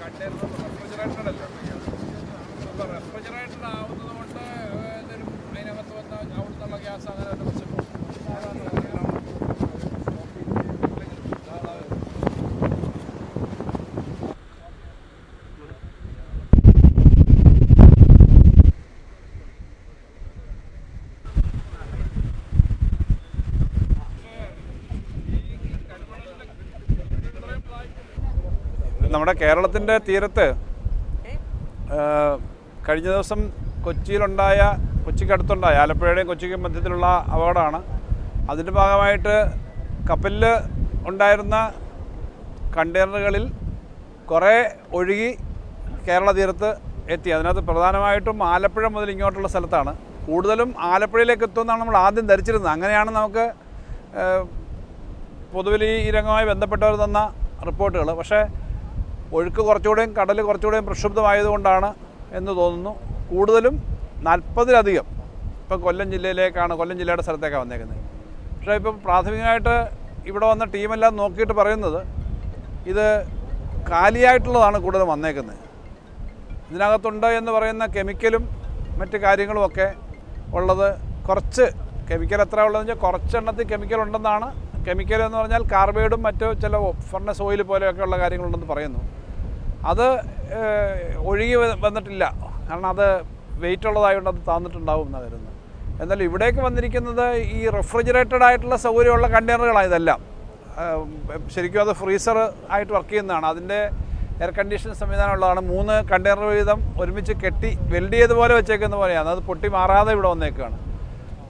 Container refrigerated അല്ല നമ്മുടെ കേരളത്തിന്റെ തീരത്ത് കഴിഞ്ഞ ദിവസം കൊച്ചിയിലുണ്ടായ കൊച്ചിക്കടുത്തുണ്ടായ ആലപ്പുഴയുടെയും കൊച്ചിക്കും മധ്യത്തിലുള്ള അപകടമാണ് അതിന്റെ ഭാഗമായിട്ട് കപ്പലിൽ ഉണ്ടായിരുന്ന കണ്ടെയ്നറുകളിൽ കുറേ ഒഴുകി കേരള തീരത്ത് എത്തി. അതിനകത്ത് പ്രധാനമായിട്ടും ആലപ്പുഴ മുതൽ ഇങ്ങോട്ടുള്ള സ്ഥലത്താണ്. കൂടുതലും ആലപ്പുഴയിലേക്ക് എത്തുമെന്നാണ് നമ്മൾ ആദ്യം ധരിച്ചിരുന്നത്. അങ്ങനെയാണ് നമുക്ക് പൊതുവിൽ ഈ രംഗവുമായി ബന്ധപ്പെട്ടവർ തന്ന റിപ്പോർട്ടുകൾ. പക്ഷേ ഒഴുക്ക് കുറച്ചുകൂടെയും കടൽ കുറച്ചുകൂടെയും പ്രക്ഷുബ്ധമായതുകൊണ്ടാണ് എന്ന് തോന്നുന്നു. കൂടുതലും നാൽപ്പതിലധികം ഇപ്പം കൊല്ലം ജില്ലയിലേക്കാണ് കൊല്ലം ജില്ലയുടെ സ്ഥലത്തേക്കാണ് വന്നേക്കുന്നത്. പക്ഷേ ഇപ്പം പ്രാഥമികമായിട്ട് ഇവിടെ വന്ന ടീമെല്ലാം നോക്കിയിട്ട് പറയുന്നത് ഇത് കാലിയായിട്ടുള്ളതാണ് കൂടുതലും വന്നേക്കുന്നത്. ഇതിനകത്തുണ്ട് എന്ന് പറയുന്ന കെമിക്കലും മറ്റ് കാര്യങ്ങളുമൊക്കെ ഉള്ളത്. കുറച്ച് കെമിക്കൽ എത്ര ഉള്ളതെന്ന് വെച്ചാൽ കുറച്ചെണ്ണത്തിൽ കെമിക്കൽ ഉണ്ടെന്നാണ്. കെമിക്കൽ എന്ന് പറഞ്ഞാൽ കാർബൈഡും മറ്റു ചില ഫർണസ് ഓയിൽ പോലെയൊക്കെയുള്ള കാര്യങ്ങളുണ്ടെന്ന് പറയുന്നു. അത് ഒഴുകി വന്നിട്ടില്ല. കാരണം അത് വെയിറ്റ് ഉള്ളതായതുകൊണ്ട് അത് താന്നിട്ടുണ്ടാവും എന്നാണ് കരുതുന്നത് എന്നാൽ ഇവിടേക്ക് വന്നിരിക്കുന്നത് ഈ റെഫ്രിജറേറ്റഡ് ആയിട്ടുള്ള സൗകര്യമുള്ള കണ്ടെയ്നറുകളാണ് ഇതെല്ലാം. ശരിക്കും അത് ഫ്രീസർ ആയിട്ട് വർക്ക് ചെയ്യുന്നതാണ്. അതിന്റെ എയർ കണ്ടീഷൻ സംവിധാനം ഉള്ളതാണ് മൂന്ന് കണ്ടെയ്നർ വീതം ഒരുമിച്ച് കെട്ടി വെൽഡ് ചെയ്തതുപോലെ വെച്ചേക്കുന്ന പോലെയാണ്. അത് പൊട്ടി മാറാതെ ഇവിടെ വന്നേക്കുകയാണ്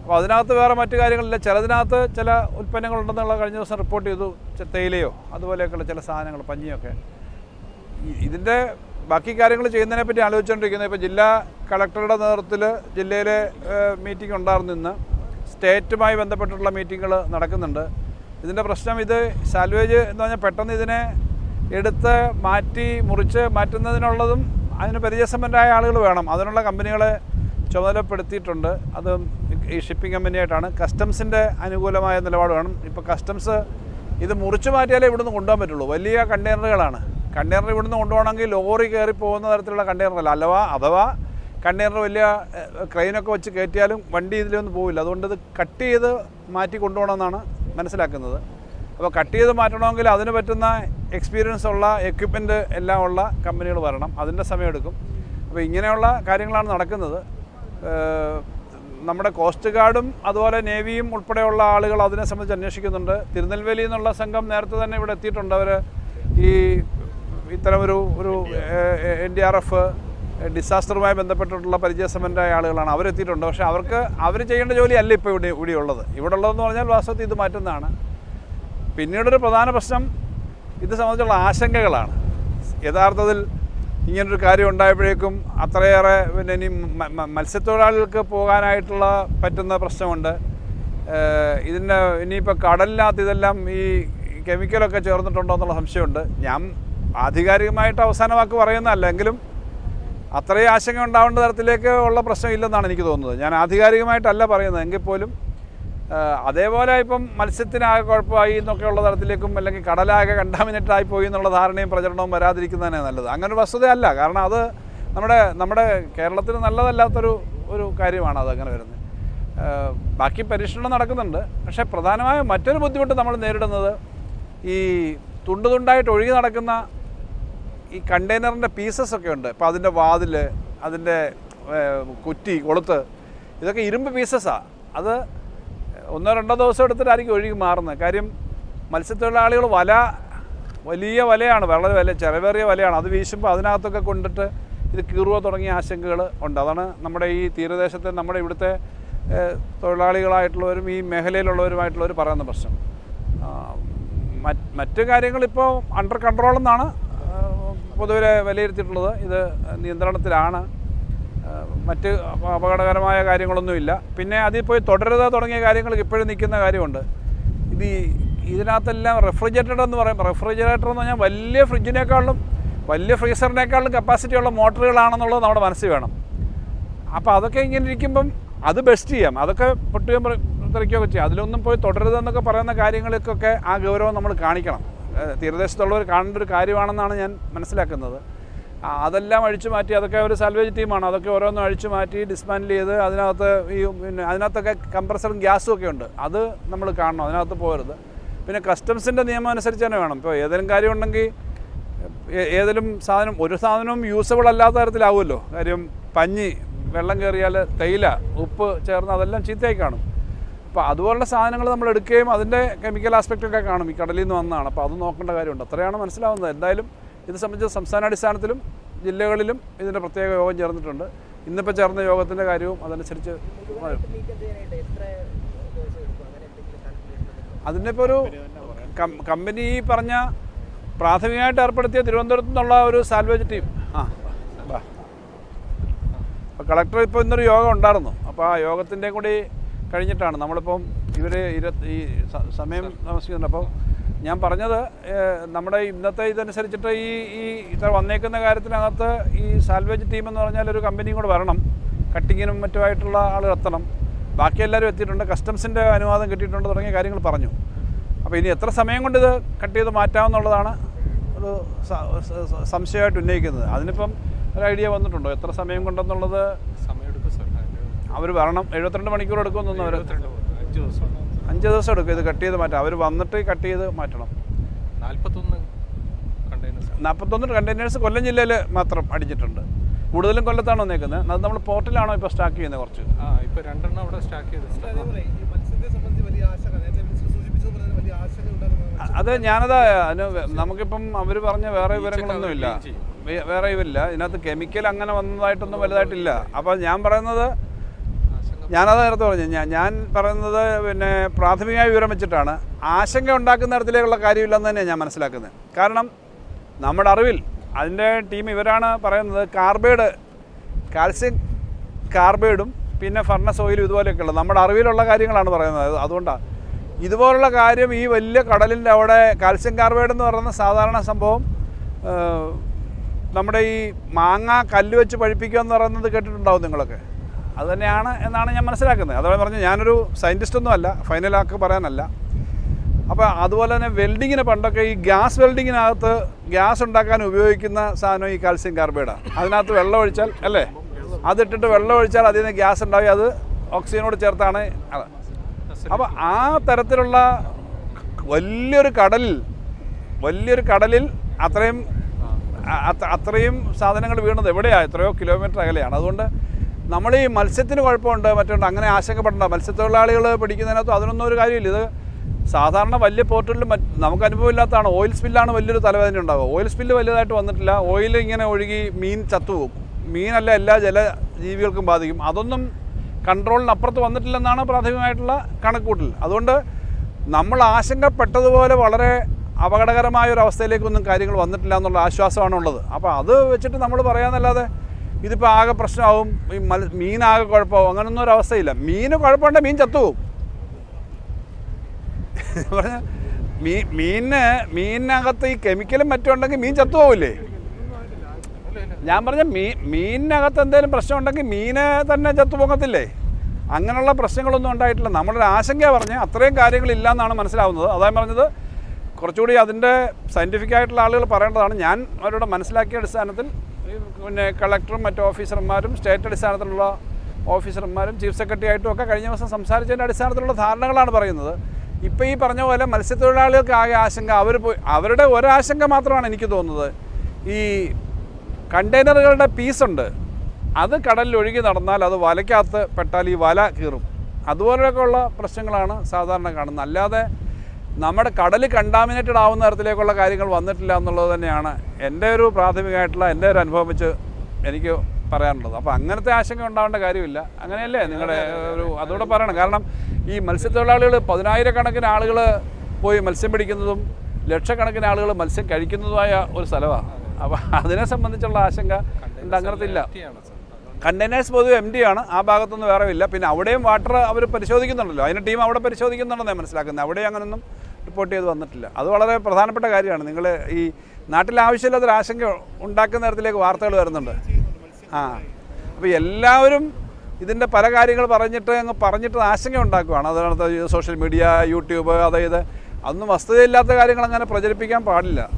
അപ്പോൾ അതിനകത്ത് വേറെ മറ്റു കാര്യങ്ങളില്ല. ചിലതിനകത്ത് ചില ഉൽപ്പന്നങ്ങളുണ്ടെന്നുള്ള കഴിഞ്ഞ ദിവസം റിപ്പോർട്ട് ചെയ്തു. തേയിലയോ അതുപോലെയൊക്കെയുള്ള ചില സാധനങ്ങൾ പഞ്ഞിയൊക്കെ. ഇതിന്റെ ബാക്കി കാര്യങ്ങൾ ചെയ്യുന്നതിനെ പറ്റി ആലോചിച്ചുകൊണ്ടിരിക്കുന്നത് ഇപ്പോൾ ജില്ലാ കളക്ടറുടെ നേതൃത്വത്തിൽ ജില്ലയിലെ മീറ്റിംഗ് ഉണ്ടായിരുന്നു ഇന്ന്. സ്റ്റേറ്റുമായി ബന്ധപ്പെട്ടുള്ള മീറ്റിങ്ങുകൾ നടക്കുന്നുണ്ട്. ഇതിന്റെ പ്രശ്നം ഇത് സാൽവേജ് എന്ന് പറഞ്ഞാൽ പെട്ടെന്ന് ഇതിനെ എടുത്ത് മാറ്റി മുറിച്ച് മാറ്റുന്നതിനുള്ളതും അതിന് പരിചയസമ്പന്നരായ ആളുകൾ വേണം. അതിനുള്ള കമ്പനികളെ ചുമതലപ്പെടുത്തിയിട്ടുണ്ട്. അത് ഈ ഷിപ്പിംഗ് കമ്പനിയായിട്ടാണ് കസ്റ്റംസിന്റെ അനുകൂലമായ നിലപാട് വേണം. ഇപ്പോൾ കസ്റ്റംസ് ഇത് മുറിച്ച് മാറ്റിയാലേ ഇവിടുന്ന് കൊണ്ടുപോകാൻ പറ്റുള്ളൂ. വലിയ കണ്ടെയ്നറുകളാണ് കണ്ടെയ്നർ ഇവിടുന്ന് കൊണ്ടുപോകണമെങ്കിൽ ലോറി കയറി പോകുന്ന തരത്തിലുള്ള കണ്ടെയ്നറല്ല അഥവാ അഥവാ കണ്ടെയ്നർ വലിയ ക്രെയിനൊക്കെ വെച്ച് കയറ്റിയാലും വണ്ടി ഇതിലൊന്നും പോവില്ല. അതുകൊണ്ട് ഇത് കട്ട് ചെയ്ത് മാറ്റി കൊണ്ടുപോകണമെന്നാണ് മനസ്സിലാക്കുന്നത്. അപ്പോൾ കട്ട് ചെയ്ത് മാറ്റണമെങ്കിൽ അതിന് പറ്റുന്ന എക്സ്പീരിയൻസ് ഉള്ള എക്യുപ്മെന്റ് എല്ലാം ഉള്ള കമ്പനികൾ വരണം. അതിന്റെ സമയമെടുക്കും. അപ്പോൾ ഇങ്ങനെയുള്ള കാര്യങ്ങളാണ് നടക്കുന്നത്. നമ്മുടെ കോസ്റ്റ് ഗാർഡും അതുപോലെ നേവിയും ഉൾപ്പെടെയുള്ള ആളുകൾ അതിനെ സംബന്ധിച്ച് അന്വേഷിക്കുന്നുണ്ട്. തിരുനെൽവേലി എന്നുള്ള സംഘം നേരത്തെ തന്നെ ഇവിടെ എത്തിയിട്ടുണ്ട്. അവർ ഈ ഇത്തരം ഒരു എൻ ഡി ആർ എഫ്. ഡിസാസ്റ്ററുമായി ബന്ധപ്പെട്ടിട്ടുള്ള പരിചയസമ്പന്നരായ ആളുകളാണ്. അവരെത്തിയിട്ടുണ്ട് പക്ഷേ അവർക്ക് അവർ ചെയ്യേണ്ട ജോലിയല്ല ഇപ്പോൾ ഇവിടെ ഇവിടെ ഉള്ളത് ഇവിടെ ഉള്ളതെന്ന് പറഞ്ഞാൽ വാസ്തവത്തിൽ ഇത് മാറ്റുന്നതാണ്. പിന്നീടൊരു പ്രധാന പ്രശ്നം ഇത് സംബന്ധിച്ചുള്ള ആശങ്കകളാണ്. യഥാർത്ഥത്തിൽ ഇങ്ങനൊരു കാര്യം ഉണ്ടായപ്പോഴേക്കും അത്രയേറെ പിന്നെ ഇനി മത്സ്യത്തൊഴിലാളികൾക്ക് പോകാനായിട്ടുള്ള പറ്റുന്ന പ്രശ്നമുണ്ട്. ഇതിന്റെ ഇനിയിപ്പോൾ കടലിനകത്ത് ഇതെല്ലാം ഈ കെമിക്കലൊക്കെ ചേർന്നിട്ടുണ്ടോ എന്നുള്ള സംശയമുണ്ട്. ഞാൻ ആധികാരികമായിട്ട് അവസാന വാക്ക് പറയുന്നതല്ല എങ്കിലും അത്രയും ആശങ്ക ഉണ്ടാവേണ്ട തരത്തിലേക്ക് ഉള്ള പ്രശ്നം ഇല്ലെന്നാണ് എനിക്ക് തോന്നുന്നത്. ഞാൻ ആധികാരികമായിട്ടല്ല പറയുന്നത്. എങ്കിൽ പോലും അതേപോലെ ഇപ്പം മത്സ്യത്തിനാകെ കുഴപ്പമായി എന്നൊക്കെയുള്ള തരത്തിലേക്കും അല്ലെങ്കിൽ കടലാകെ കണ്ടാമിനേറ്റ് ആയി പോയി എന്നുള്ള ധാരണയും പ്രചരണവും വരാതിരിക്കുന്നതന്നെ നല്ലത്. അങ്ങനെ ഒരു വസ്തുതയല്ല. കാരണം അത് നമ്മുടെ നമ്മുടെ കേരളത്തിന് നല്ലതല്ലാത്തൊരു ഒരു കാര്യമാണ് അത് അങ്ങനെ വരുന്നത്. ബാക്കി പരീക്ഷണം നടക്കുന്നുണ്ട്. പക്ഷേ പ്രധാനമായും മറ്റൊരു ബുദ്ധിമുട്ട് നമ്മൾ നേരിടുന്നത് ഈ തുണ്ട് തുണ്ടായിട്ട് ഒഴുകി നടക്കുന്ന ഈ കണ്ടെയ്നറിന്റെ പീസസ് ഒക്കെ ഉണ്ട്. അപ്പോൾ അതിന്റെ വാതിൽ അതിന്റെ കുറ്റി കൊളുത്ത് ഇതൊക്കെ ഇരുമ്പ് പീസസാണ് അത് ഒന്നോ രണ്ടോ ദിവസം എടുത്തിട്ടായിരിക്കും ഒഴുകി മാറുന്നത്. കാര്യം മത്സ്യത്തൊഴിലാളികൾ വല വലിയ വലയാണ് വളരെ വില ചിലവേറിയ വലയാണ്. അത് വീശുമ്പോൾ അതിനകത്തൊക്കെ കൊണ്ടിട്ട് ഇത് കീറുക തുടങ്ങിയ ആശങ്കകൾ ഉണ്ട്. അതാണ് നമ്മുടെ ഈ തീരദേശത്തെ നമ്മുടെ ഇവിടുത്തെ തൊഴിലാളികളായിട്ടുള്ളവരും ഈ മേഖലയിലുള്ളവരുമായിട്ടുള്ളവർ പറയുന്ന പ്രശ്നം. മറ്റ് കാര്യങ്ങളിപ്പോൾ അണ്ടർ കൺട്രോൾ എന്നാണ് പൊതുവെ വിലയിരുത്തിയിട്ടുള്ളത് ഇത് നിയന്ത്രണത്തിലാണ്. മറ്റ് അപകടകരമായ കാര്യങ്ങളൊന്നുമില്ല. പിന്നെ അതിൽ പോയി തുടരുക തുടങ്ങിയ കാര്യങ്ങൾ ഇപ്പോഴും നിൽക്കുന്ന കാര്യമുണ്ട്. ഇത് ഇതിനകത്തെല്ലാം റെഫ്രിജറേറ്റർ എന്ന് പറയും റെഫ്രിജറേറ്റർ എന്ന് പറഞ്ഞാൽ വലിയ ഫ്രിഡ്ജിനേക്കാളും വലിയ ഫ്രീസറിനേക്കാളും കപ്പാസിറ്റി ഉള്ള മോട്ടറുകളാണെന്നുള്ളത് നമ്മുടെ മനസ്സിൽ വേണം. അപ്പോൾ അതൊക്കെ ഇങ്ങനെ ഇരിക്കുമ്പം അത് ബെസ്റ്റ് ചെയ്യാം. അതൊക്കെ പൊട്ടുകയും തെറിക്കുകയൊക്കെ ചെയ്യാം. അതിലൊന്നും പോയി തുടരുതെന്നൊക്കെ പറയുന്ന കാര്യങ്ങൾക്കൊക്കെ ആ ഗൗരവം നമ്മൾ കാണിക്കണം. തീരദേശത്തുള്ളവർ കാണേണ്ട ഒരു കാര്യമാണെന്നാണ് ഞാൻ മനസ്സിലാക്കുന്നത്. അതെല്ലാം അഴിച്ചു മാറ്റി അതൊക്കെ ഒരു സാൽവേജ് ടീമാണ് അതൊക്കെ ഓരോന്നും അഴിച്ചു മാറ്റി ഡിസ്മാൻഡിൽ ചെയ്ത് അതിനകത്ത് ഈ പിന്നെ അതിനകത്തൊക്കെ കംപ്രസറും ഗ്യാസും ഒക്കെ ഉണ്ട്. അത് നമ്മൾ കാണണം അതിനകത്ത് പോകരുത്. പിന്നെ കസ്റ്റംസിന്റെ നിയമം അനുസരിച്ച് തന്നെ വേണം. ഇപ്പോൾ ഏതെങ്കിലും കാര്യം ഉണ്ടെങ്കിൽ ഏതെങ്കിലും സാധനം ഒരു സാധനവും യൂസബിൾ അല്ലാത്ത തരത്തിലാവുമല്ലോ. കാര്യം പഞ്ഞി വെള്ളം കയറിയാൽ തേയില ഉപ്പ് ചേർന്ന് അതെല്ലാം ചീത്തയായി കാണും. അപ്പോൾ അതുപോലുള്ള സാധനങ്ങൾ നമ്മൾ എടുക്കുകയും അതിന്റെ കെമിക്കൽ ആസ്പെക്റ്റൊക്കെ കാണും. ഈ കടലിൽ നിന്ന് വന്നതാണ്. അപ്പോൾ അത് നോക്കേണ്ട കാര്യമുണ്ട്. അത്രയാണ് മനസ്സിലാവുന്നത്. എന്തായാലും ഇത് സംബന്ധിച്ച് സംസ്ഥാനാടിസ്ഥാനത്തിലും ജില്ലകളിലും ഇതിന്റെ പ്രത്യേക യോഗം ചേർന്നിട്ടുണ്ട്. ഇന്നിപ്പോൾ ചേർന്ന യോഗത്തിന്റെ കാര്യവും അതനുസരിച്ച് അതിന്റെ ഇപ്പോൾ ഒരു കമ്പനി ഈ പറഞ്ഞ പ്രാഥമികമായിട്ട് ഏർപ്പെടുത്തിയ തിരുവനന്തപുരത്തു നിന്നുള്ള ഒരു സാൽവേജ് ടീം ആ അപ്പോൾ കളക്ടർ ഇപ്പോൾ ഇന്നൊരു യോഗം ഉണ്ടായിരുന്നു. അപ്പോൾ ആ യോഗത്തിന്റെ കൂടി കഴിഞ്ഞിട്ടാണ്. നമ്മളിപ്പം ഇവർ ഇരുപത്തി ഈ സമയം താമസിക്കുന്നുണ്ട്. അപ്പോൾ ഞാൻ പറഞ്ഞത് നമ്മുടെ ഇന്നത്തെ ഇതനുസരിച്ചിട്ട് ഈ ഈ ഇത്ര വന്നേക്കുന്ന കാര്യത്തിനകത്ത് ഈ സാൽവേജ് ടീം എന്ന് പറഞ്ഞാൽ ഒരു കമ്പനിയും കൂടെ വരണം. കട്ടിങ്ങിനും മറ്റുമായിട്ടുള്ള ആളുകൾ എത്തണം. ബാക്കി എല്ലാവരും എത്തിയിട്ടുണ്ട്. കസ്റ്റംസിന്റെ അനുവാദം കിട്ടിയിട്ടുണ്ട് തുടങ്ങിയ കാര്യങ്ങൾ പറഞ്ഞു. അപ്പോൾ ഇനി എത്ര സമയം കൊണ്ട് ഇത് കട്ട് ചെയ്ത് മാറ്റാമെന്നുള്ളതാണ് ഒരു സംശയമായിട്ട് ഉന്നയിക്കുന്നത്. അതിനിപ്പം ഒരു ഐഡിയ വന്നിട്ടുണ്ടോ? എത്ര സമയം കൊണ്ടെന്നുള്ളത് അവർ വരണം. എഴുപത്തിരണ്ട് മണിക്കൂർ എടുക്കുമെന്നൊന്നും അവർ അഞ്ച് ദിവസം. അഞ്ച് ദിവസം എടുക്കും. ഇത് കട്ട് ചെയ്ത് മാറ്റാം. അവർ വന്നിട്ട് കട്ട് ചെയ്ത് മാറ്റണം. നാൽപ്പത്തൊന്ന് കണ്ടെയ്നേഴ്സ് നാൽപ്പത്തൊന്ന് കണ്ടെയ്നേഴ്സ് കൊല്ലം ജില്ലയിൽ മാത്രം അടിച്ചിട്ടുണ്ട്. കൂടുതലും കൊല്ലത്താണ് വന്നേക്കുന്നത്. അത് നമ്മൾ പോർട്ടിലാണോ ഇപ്പോൾ സ്റ്റാക്ക് ചെയ്യുന്നത് കുറച്ച്? ആ ഇപ്പൊ രണ്ടെണ്ണം അവിടെ സ്റ്റാക്ക് അത് ഞാനത് അതിന് നമുക്കിപ്പം അവർ പറഞ്ഞ വേറെ വിവരങ്ങളൊന്നുമില്ല. വേറെ ഇവരില്ല. ഇതിനകത്ത് കെമിക്കൽ അങ്ങനെ വന്നതായിട്ടൊന്നും വലുതായിട്ടില്ല. അപ്പോൾ ഞാൻ പറയുന്നത് ഞാനത് നേരത്തെ പറഞ്ഞു ഞാൻ ഞാൻ പറയുന്നത് പിന്നെ പ്രാഥമികമായ വിവരം വെച്ചിട്ടാണ്. ആശങ്ക ഉണ്ടാക്കുന്ന തരത്തിലേക്കുള്ള കാര്യമില്ലെന്ന് തന്നെയാണ് ഞാൻ മനസ്സിലാക്കുന്നത്. കാരണം നമ്മുടെ അറിവിൽ അതിന്റെ ടീം ഇവരാണ് പറയുന്നത് കാർബൈഡ് കാൽസ്യം കാർബൈഡും പിന്നെ ഫർണസ് ഓയിലും ഇതുപോലെയൊക്കെയുള്ള നമ്മുടെ അറിവിലുള്ള കാര്യങ്ങളാണ് പറയുന്നത്. അതുകൊണ്ടാണ് ഇതുപോലുള്ള കാര്യം ഈ വലിയ കടലിന്റെ അവിടെ കാൽസ്യം കാർബൈഡ് എന്ന് പറയുന്ന സാധാരണ സംഭവം നമ്മുടെ ഈ മാങ്ങ കല്ല് വെച്ച് പഴിപ്പിക്കുക എന്ന് പറയുന്നത് കേട്ടിട്ടുണ്ടാവും നിങ്ങളൊക്കെ? അത് തന്നെയാണ് എന്നാണ് ഞാൻ മനസ്സിലാക്കുന്നത്. അതുപോലെ പറഞ്ഞു ഞാനൊരു സയന്റിസ്റ്റ് ഒന്നും അല്ല ഫൈനലാക്ക് പറയാനല്ല. അപ്പോൾ അതുപോലെ തന്നെ വെൽഡിങ്ങിന് പണ്ടൊക്കെ ഈ ഗ്യാസ് വെൽഡിങ്ങിനകത്ത് ഗ്യാസ് ഉണ്ടാക്കാൻ ഉപയോഗിക്കുന്ന സാധനം ഈ കാൽസ്യം കാർബൈഡാണ് അതിനകത്ത് വെള്ളം ഒഴിച്ചാൽ അല്ലേ? അതിട്ടിട്ട് വെള്ളം ഒഴിച്ചാൽ അതിൽ നിന്ന് ഗ്യാസ് ഉണ്ടാവുക അത് ഓക്സിജനോട് ചേർത്താണ്. അപ്പോൾ ആ തരത്തിലുള്ള വലിയൊരു കടലിൽ വലിയൊരു കടലിൽ അത്രയും അത്രയും സാധനങ്ങൾ വീണത് എവിടെയാണ് എത്രയോ കിലോമീറ്റർ അകലെയാണ്. അതുകൊണ്ട് നമ്മൾ ഈ മത്സ്യത്തിന് കുഴപ്പമുണ്ട് മറ്റുണ്ട് അങ്ങനെ ആശങ്കപ്പെടേണ്ട. മത്സ്യത്തൊഴിലാളികൾ പിടിക്കുന്നതിനകത്ത് അതിനൊന്നും ഒരു കാര്യമില്ല. ഇത് സാധാരണ വലിയ പോർട്ടലിൽ മറ്റ് നമുക്ക് അനുഭവമില്ലാത്തതാണ്. ഓയിൽ സ്പില്ലാണ് വലിയൊരു തലവേദന ഉണ്ടാവുക. ഓയിൽ സ്പില്ല് വലിയതായിട്ട് വന്നിട്ടില്ല. ഓയിൽ ഇങ്ങനെ ഒഴുകി മീൻ ചത്തുപോകും. മീനല്ല എല്ലാ ജലജീവികൾക്കും ബാധിക്കും. അതൊന്നും കൺട്രോളിനപ്പുറത്ത് വന്നിട്ടില്ലെന്നാണ് പ്രാഥമികമായിട്ടുള്ള കണക്കൂട്ടൽ അതുകൊണ്ട് നമ്മൾ ആശങ്കപ്പെട്ടതുപോലെ വളരെ അപകടകരമായ ഒരു അവസ്ഥയിലേക്കൊന്നും കാര്യങ്ങൾ വന്നിട്ടില്ല എന്നുള്ള ആശ്വാസമാണുള്ളത്. അപ്പോൾ അത് വെച്ചിട്ട് നമ്മൾ പറയാന്നല്ലാതെ ഇതിപ്പോൾ ആകെ പ്രശ്നമാവും. ഈ മൽ മീനാകെ കുഴപ്പമാവും. അങ്ങനൊന്നും ഒരു അവസ്ഥയില്ല. മീന് കുഴപ്പമുണ്ട് മീൻ ചത്തുപോകും പറഞ്ഞ മീ മീനിന് മീനിനകത്ത് ഈ കെമിക്കലും മറ്റും ഉണ്ടെങ്കിൽ മീൻ ചത്തുപോകില്ലേ ഞാൻ പറഞ്ഞ മീ മീനിനകത്ത് എന്തെങ്കിലും പ്രശ്നം ഉണ്ടെങ്കിൽ മീന് തന്നെ ചത്തുപോകത്തില്ലേ അങ്ങനെയുള്ള പ്രശ്നങ്ങളൊന്നും ഉണ്ടായിട്ടില്ല. നമ്മളൊരു ആശങ്ക പറഞ്ഞ്. അത്രയും കാര്യങ്ങളില്ല എന്നാണ് മനസ്സിലാവുന്നത്. അതായത് പറഞ്ഞത്. കുറച്ചുകൂടി അതിന്റെ സയന്റിഫിക് ആയിട്ടുള്ള ആളുകൾ പറയേണ്ടതാണ്. ഞാൻ അവരുടെ മനസ്സിലാക്കിയ അടിസ്ഥാനത്തിൽ പിന്നെ കളക്ടറും മറ്റു ഓഫീസർമാരും സ്റ്റേറ്റ് അടിസ്ഥാനത്തിലുള്ള ഓഫീസർമാരും ചീഫ് സെക്രട്ടറി ആയിട്ടും ഒക്കെ കഴിഞ്ഞ ദിവസം സംസാരിച്ചതിന്റെ അടിസ്ഥാനത്തിലുള്ള ധാരണകളാണ് പറയുന്നത്. ഇപ്പോൾ ഈ പറഞ്ഞ പോലെ മത്സ്യത്തൊഴിലാളികൾക്ക് ആകെ ആശങ്ക അവർ പോയി അവരുടെ ഒരാശങ്ക മാത്രമാണ് എനിക്ക് തോന്നുന്നത്. ഈ കണ്ടെയ്നറുകളുടെ പീസുണ്ട് അത് കടലിൽ ഒഴുകി നടന്നാൽ അത് വലയ്ക്കകത്ത് പെട്ടാൽ ഈ വല കീറും. അതുപോലെയൊക്കെയുള്ള പ്രശ്നങ്ങളാണ് സാധാരണ കാണുന്നത്. അല്ലാതെ നമ്മുടെ കടൽ കണ്ടാമിനേറ്റഡ് ആവുന്ന തരത്തിലേക്കുള്ള കാര്യങ്ങൾ വന്നിട്ടില്ല എന്നുള്ളത് തന്നെയാണ് എന്റെ ഒരു പ്രാഥമികമായിട്ടുള്ള എന്റെ ഒരു അനുഭവം വെച്ച് എനിക്ക് പറയാനുള്ളത്. അപ്പോൾ അങ്ങനത്തെ ആശങ്ക ഉണ്ടാവേണ്ട കാര്യമില്ല. അങ്ങനെയല്ലേ? നിങ്ങളുടെ ഒരു അതുകൂടെ പറയണം. കാരണം ഈ മത്സ്യത്തൊഴിലാളികൾ പതിനായിരക്കണക്കിന് ആളുകൾ പോയി മത്സ്യം പിടിക്കുന്നതും ലക്ഷക്കണക്കിന് ആളുകൾ മത്സ്യം കഴിക്കുന്നതുമായ ഒരു സ്ഥലമാണ് അപ്പോൾ അതിനെ സംബന്ധിച്ചുള്ള ആശങ്ക അങ്ങനത്തെ ഇല്ല കണ്ടെയ്നേഴ്സ് പൊതുവെ എം ഡി ആണ്. ആ ഭാഗത്തൊന്നും വേറെ ഇല്ല. പിന്നെ അവിടെയും വാട്ടർ അവർ പരിശോധിക്കുന്നുണ്ടല്ലോ. അതിന് ടീം അവിടെ പരിശോധിക്കുന്നുണ്ടെന്നേ മനസ്സിലാക്കുന്നത് അവിടെ അങ്ങനൊന്നും റിപ്പോർട്ട് ചെയ്ത് വന്നിട്ടില്ല. അത് വളരെ പ്രധാനപ്പെട്ട കാര്യമാണ്. നിങ്ങൾ ഈ നാട്ടിൽ ആവശ്യമില്ലാത്തൊരു ആശങ്ക ഉണ്ടാക്കുന്ന തരത്തിലേക്ക് വാർത്തകൾ വരുന്നുണ്ട്. ആ. അപ്പോൾ എല്ലാവരും ഇതിന്റെ പല കാര്യങ്ങൾ പറഞ്ഞിട്ട് അങ്ങ് പറഞ്ഞിട്ട് ആശങ്ക ഉണ്ടാക്കുകയാണ് അതിനകത്ത് സോഷ്യൽ മീഡിയ യൂട്യൂബ് അതായത് അതൊന്നും വസ്തുതയില്ലാത്ത കാര്യങ്ങൾ അങ്ങനെ പ്രചരിപ്പിക്കാൻ പാടില്ല.